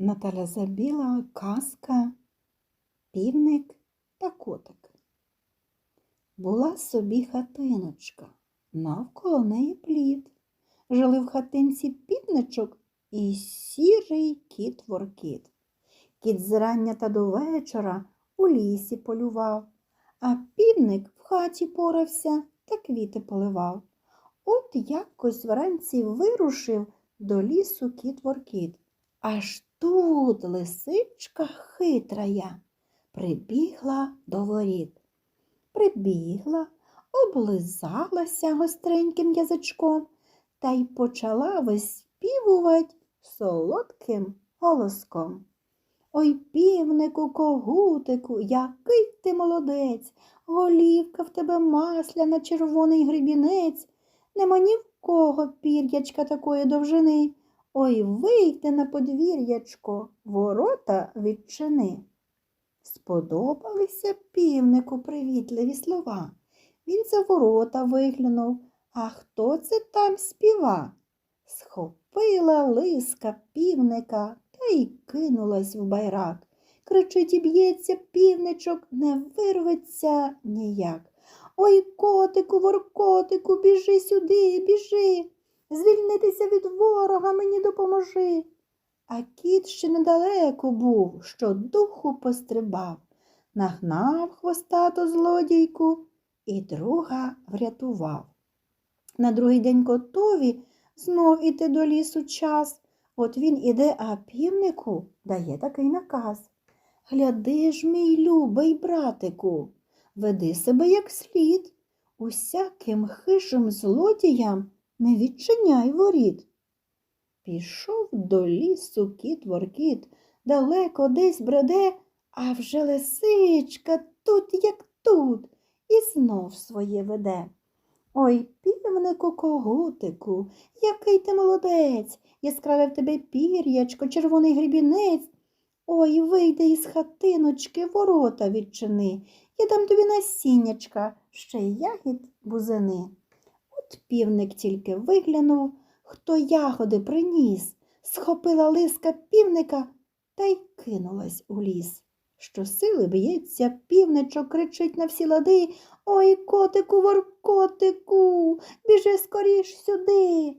Наталя Забіла, казка, півник та котик. Була собі хатиночка, навколо неї плід. Жили в хатинці півничок і сірий кіт воркіт. Кіт зрання та до вечора у лісі полював, а півник в хаті порався та квіти поливав. От якось вранці вирушив до лісу кіт воркіт. Аж тут лисичка хитрая прибігла до воріт. Прибігла, облизалася гостреньким язичком та й почала виспівувати солодким голоском. Ой, півнику, когутику, який ти молодець, голівка в тебе масляна, червоний грибінець, нема ні в кого пір'ячка такої довжини. Ой, вийди на подвір'ячко, ворота відчини. Сподобалися півнику привітливі слова. Він за ворота виглянув. А хто це там співа? Схопила лиска півника та й кинулась в байрак. Кричить і б'ється півничок, не вирветься ніяк. Ой, котику, воркотику, біжи сюди, біжи. Звільнитися від ворога мені допоможи. А кіт ще недалеко був, що духу пострибав, нагнав хвостату злодійку і друга врятував. На другий день котові знов іти до лісу час. От він іде, а півнику дає такий наказ. Гляди ж, мій любий братику, веди себе як слід, усяким хижим злодіям не відчиняй воріт. Пішов до лісу кіт воркіт, далеко десь бреде, а вже лисичка тут, як тут, і знов своє веде. Ой, півнику когутику, який ти молодець, яскраве в тебе пір'ячко, червоний грібінець. Ой, вийди із хатиночки, ворота відчини, я дам тобі насіннячка, ще й ягід бузини. От півник тільки виглянув, хто ягоди приніс, схопила лиска півника та й кинулась у ліс. Щосили б'ється, півничок кричить на всі лади. Ой, котику, воркотику, біжи скоріш сюди.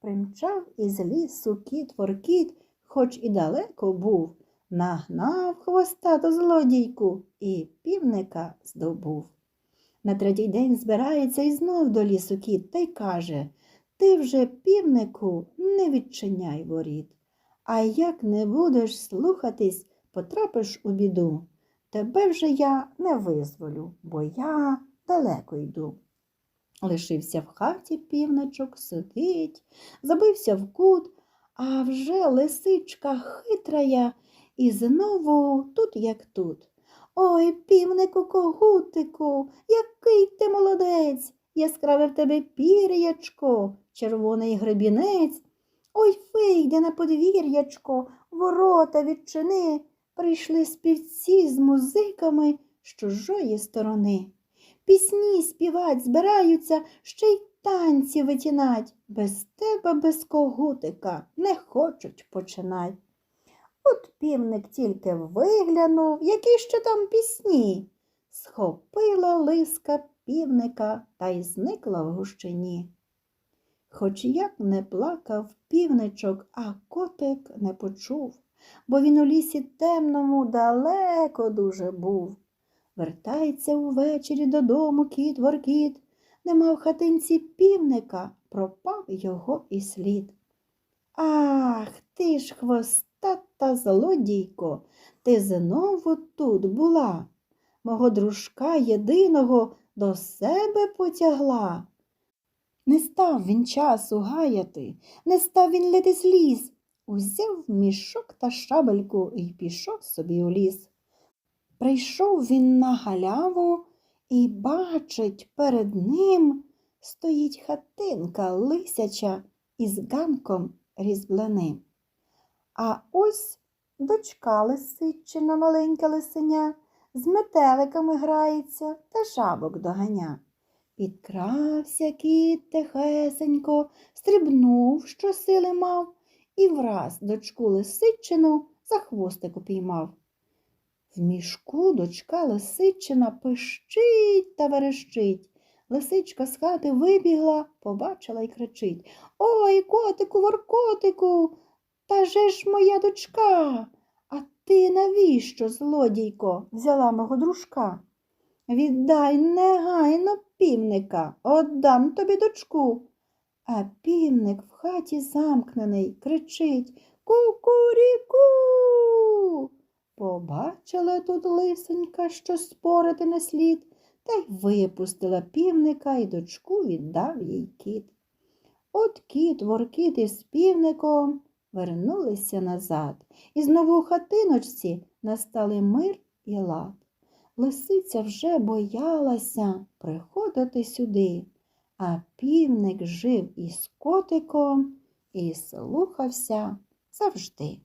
Примчав із лісу кіт воркіт, хоч і далеко був, нагнав хвостату злодійку і півника здобув. На третій день збирається і знов до лісу кіт та й каже Ти вже, півнику, не відчиняй воріт. А як не будеш слухатись, потрапиш у біду. Тебе вже я не визволю, бо я далеко йду. Лишився в хаті півничок, сидить, забився в кут, а вже лисичка хитрая і знову тут, як тут. Ой, півнику, когутику, який ти молодець, яскраве в тебе пір'ячко, червоний гребінець. Ой, вийди на подвір'ячко, ворота відчини. Прийшли співці з музиками з чужої сторони. Пісні співать збираються, ще й танці витінать. Без тебе, без когутика не хочуть починать. Півник тільки виглянув, які ще там пісні. Схопила лиска півника та й зникла в гущині. Хоч як не плакав півничок, а котик не почув, бо він у лісі темному далеко дуже був. Вертається увечері додому кіт воркіт, нема в хатинці півника, пропав його і слід. Ах, ти ж хвостата злодійко, ти знову тут була. Мого дружка єдиного до себе потягла. Не став він часу гаяти, не став він лити з ліс. Узяв мішок та шабельку і пішов собі у ліс. Прийшов він на галяву і бачить, перед ним стоїть хатинка лисяча із ганком різьбленим. А ось дочка лисичина, маленька лисеня, з метеликами грається та жабок доганя. Підкрався кіт тихесенько, стрибнув, що сили мав, і враз дочку лисичину за хвостик упіймав. В мішку дочка лисичина пищить та верещить. Лисичка з хати вибігла, побачила і кричить Ой, котику, воркотику, та же ж моя дочка. А ти навіщо, злодійко, взяла мого дружка? Віддай негайно півника, отдам тобі дочку. А півник в хаті замкнений, кричить Кукуріку. Побачила тут лисенька, що спорити не слід, та й випустила півника і дочку віддав їй кіт. От кіт, воркіт із півником вернулися назад, і знову у хатиночці настали мир і лад. Лисиця вже боялася приходити сюди, а півник жив із котиком і слухався завжди.